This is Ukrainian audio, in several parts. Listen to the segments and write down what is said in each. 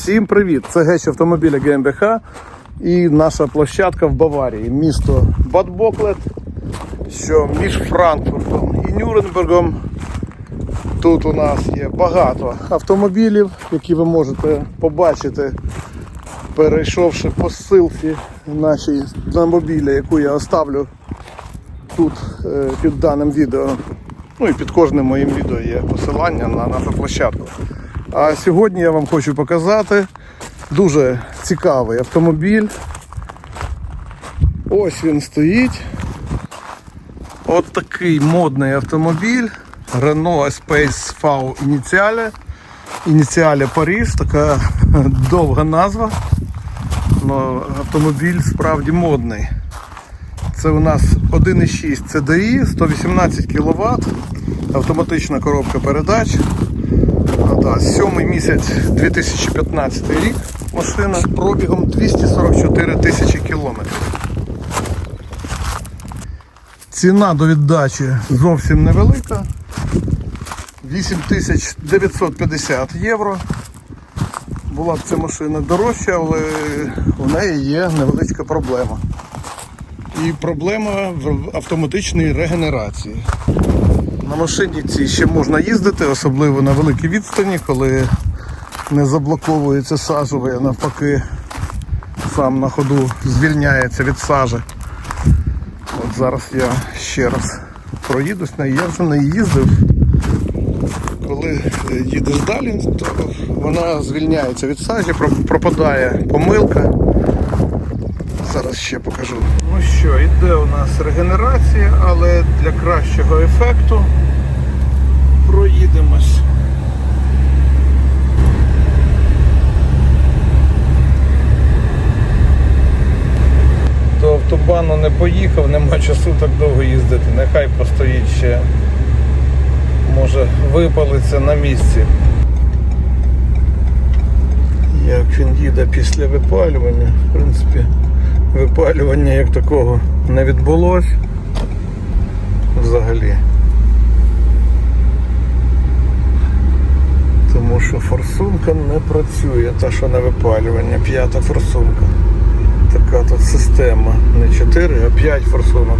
Всім привіт! Це Геч автомобіля ГМБХ і наша площадка в Баварії, місто Бадбоклет, що між Франкфуртом і Нюрнбергом. Тут у нас є багато автомобілів, які ви можете побачити, перейшовши по ссылці нашій автомобіля, яку я оставлю тут е, під даним відео. Ну і під кожним моїм відео є посилання на нашу площадку. А сьогодні я вам хочу показати дуже цікавий автомобіль. Ось він стоїть. От такий модний автомобіль. Renault Space V Initiale. Initiale Paris, така довга назва. Но автомобіль справді модний. Це у нас 1,6 CDI, 118 кВт, автоматична коробка передач. Сьомий місяць 2015 рік машина пробігом 244 тисячі кілометрів. Ціна до віддачі зовсім невелика. 8950 євро. Була б ця машина дорожча, але у неї є невеличка проблема. І проблема в автоматичній регенерації. На машині цій ще можна їздити, особливо на великій відстані, коли не заблоковується сажовий, а навпаки сам на ходу звільняється від сажі. От зараз я ще раз проїдусь на я вже не їздив. Коли е, їдеш далі, то вона звільняється від сажі, пропадає помилка. Зараз ще покажу. Ну що, йде у нас регенерація, але для кращого ефекту проїдемось. До автобану не поїхав, нема часу так довго їздити. Нехай постоїть ще. Може випалиться на місці. Як він їде після випалювання, в принципі, випалювання як такого не відбулось взагалі. Тому що форсунка не працює, та що на випалювання, п'ята форсунка. Така тут система. Не 4, а 5 форсунок.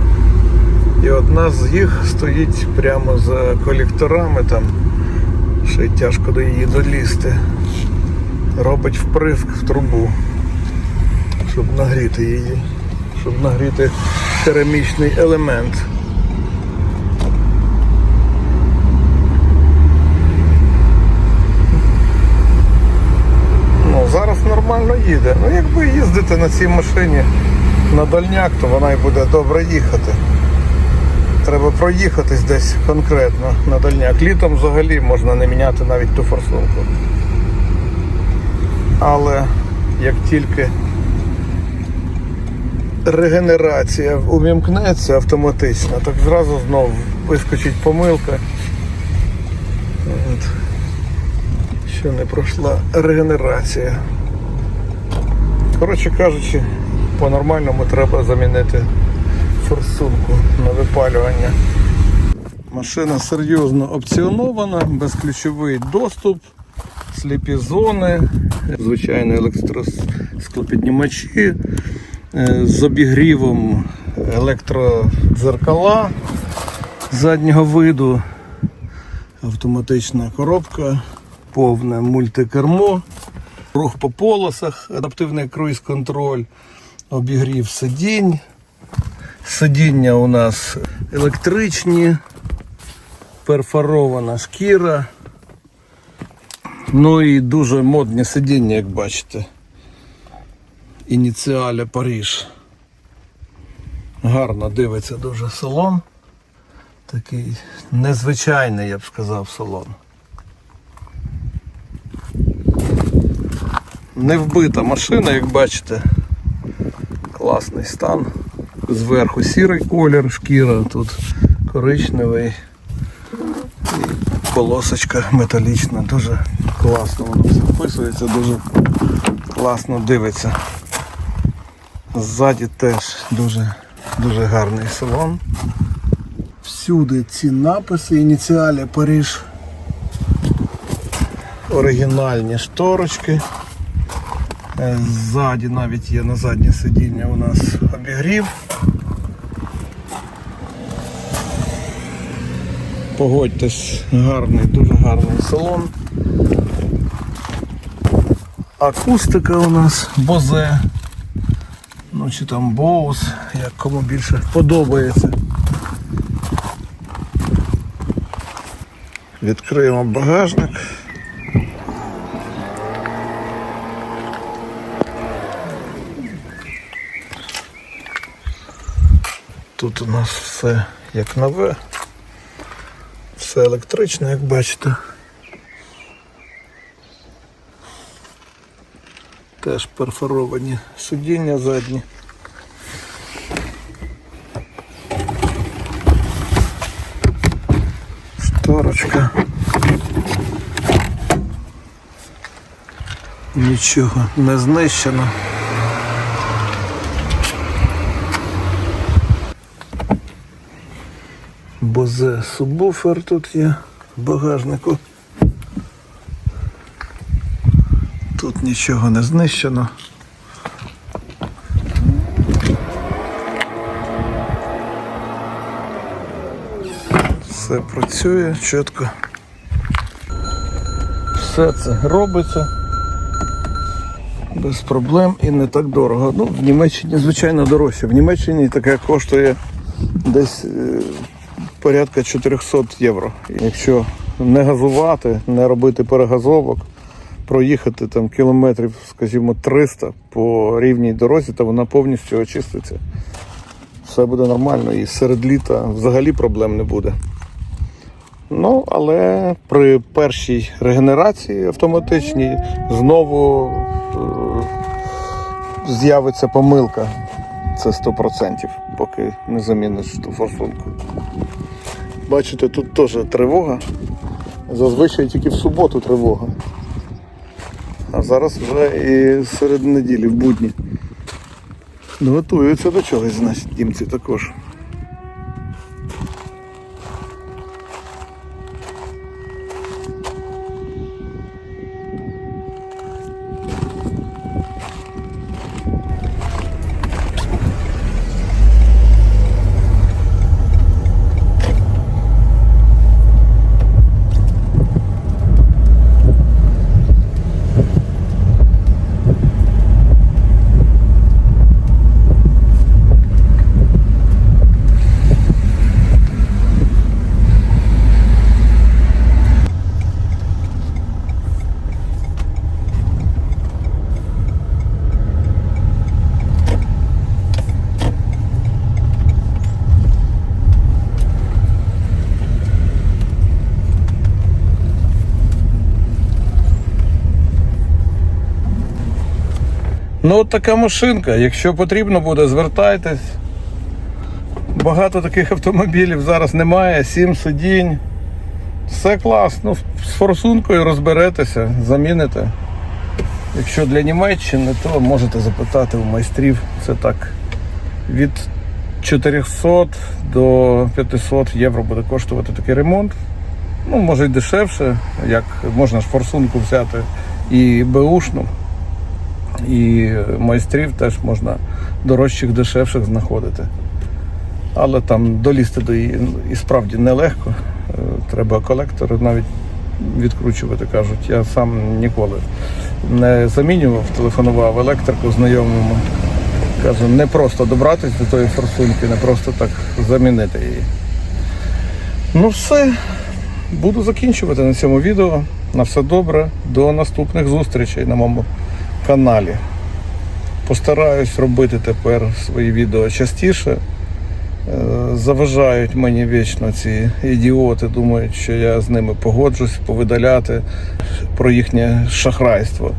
І одна з їх стоїть прямо за колекторами там. Ще й тяжко до її долізти. Робить вприск в трубу, щоб нагріти її, щоб нагріти керамічний елемент. Ну, зараз нормально їде. Ну, якби їздити на цій машині на дальняк, то вона і буде добре їхати. Треба проїхатись десь конкретно на дальняк. Літом взагалі можна не міняти навіть ту форсунку. Але як тільки регенерація увімкнеться автоматично, так зразу знову вискочить помилка. От. Що не пройшла регенерація. Коротше кажучи, по-нормальному треба замінити форсунку на випалювання. Машина серйозно опціонована, безключовий доступ, сліпі зони, звичайно електросклопіднімачі е, з обігрівом електродзеркала заднього виду, автоматична коробка, повне мультикермо, рух по полосах, адаптивний круїз-контроль, обігрів сидінь. Сидіння у нас електричні, перфорована шкіра. Ну і дуже модні сидіння, як бачите. Ініціаля Паріж. Гарно дивиться дуже салон. Такий незвичайний, я б сказав, салон. Не вбита машина, як бачите. Класний стан. Зверху сірий колір, шкіра, тут коричневий. І полосочка металічна, дуже класно воно все вписується, дуже класно дивиться. Ззаді теж дуже, дуже гарний салон. Всюди ці написи, ініціалі Париж. Оригінальні шторочки. Ззаді навіть є на заднє сидіння у нас обігрів. Погодьтесь, гарний, дуже гарний салон. Акустика у нас Бозе. Ну чи там Боус, як кому більше подобається. Відкриємо багажник. Тут у нас все як нове, все електричне, як бачите. Теж перфоровані сидіння задні. Шторочка. Нічого не знищено. Бозе субвуфер тут є в багажнику. Тут нічого не знищено. Все працює чітко. Все це робиться без проблем і не так дорого. Ну, в Німеччині, звичайно, дорожче. В Німеччині таке коштує десь е, порядка 400 євро. Якщо не газувати, не робити перегазовок, проїхати там кілометрів, скажімо, 300 по рівній дорозі, то вона повністю очиститься. Все буде нормально і серед літа взагалі проблем не буде. Ну, але при першій регенерації автоматичній знову е, з'явиться помилка. Це 100%, поки не заміниш ту форсунку. Бачите, тут теж тривога. Зазвичай тільки в суботу тривога. А зараз вже і серед неділі, в будні. Готуються до чогось, значить, німці також. Ну от така машинка. Якщо потрібно буде, звертайтесь. Багато таких автомобілів зараз немає, сім сидінь. Все класно. З форсункою розберетеся, заміните. Якщо для Німеччини, то можете запитати у майстрів. Це так від 400 до 500 євро буде коштувати такий ремонт. Ну, може й дешевше, як можна ж форсунку взяти і беушну. І майстрів теж можна дорожчих, дешевших знаходити. Але там долізти до її і справді нелегко. Е, Треба колектори навіть відкручувати, кажуть. Я сам ніколи не замінював, телефонував електрику знайомому. Кажу, не просто добратися до тої форсунки, не просто так замінити її. Ну все, буду закінчувати на цьому відео. На все добре. До наступних зустрічей на моєму каналі. Постараюсь робити тепер свої відео частіше. Е, Заважають мені вічно ці ідіоти, думають, що я з ними погоджусь повидаляти про їхнє шахрайство.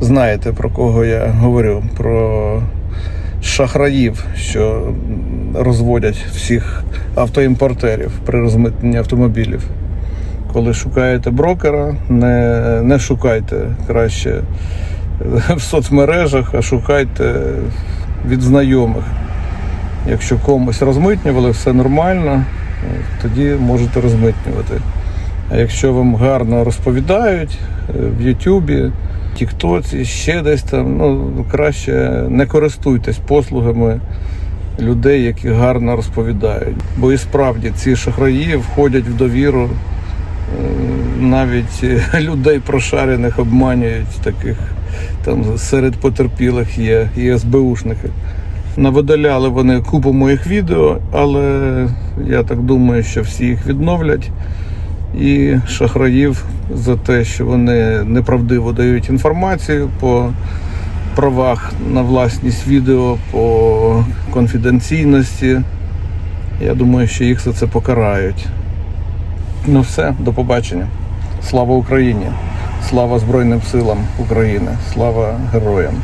Знаєте, про кого я говорю? Про шахраїв, що розводять всіх автоімпортерів при розмитненні автомобілів. Коли шукаєте брокера, не, не шукайте краще в соцмережах, а шукайте від знайомих. Якщо комусь розмитнювали, все нормально, тоді можете розмитнювати. А якщо вам гарно розповідають е, в Ютубі, Тіктоці, ще десь там, ну краще не користуйтесь послугами людей, які гарно розповідають. Бо і справді ці шахраї входять в довіру. Навіть е, людей прошарених обманюють таких там серед потерпілих є і СБУшники. Навидаляли вони купу моїх відео, але я так думаю, що всі їх відновлять. І шахраїв за те, що вони неправдиво дають інформацію по правах на власність відео, по конфіденційності. Я думаю, що їх за це покарають. Ну все, до побачення. Слава Україні! Слава Збройним силам України! Слава героям!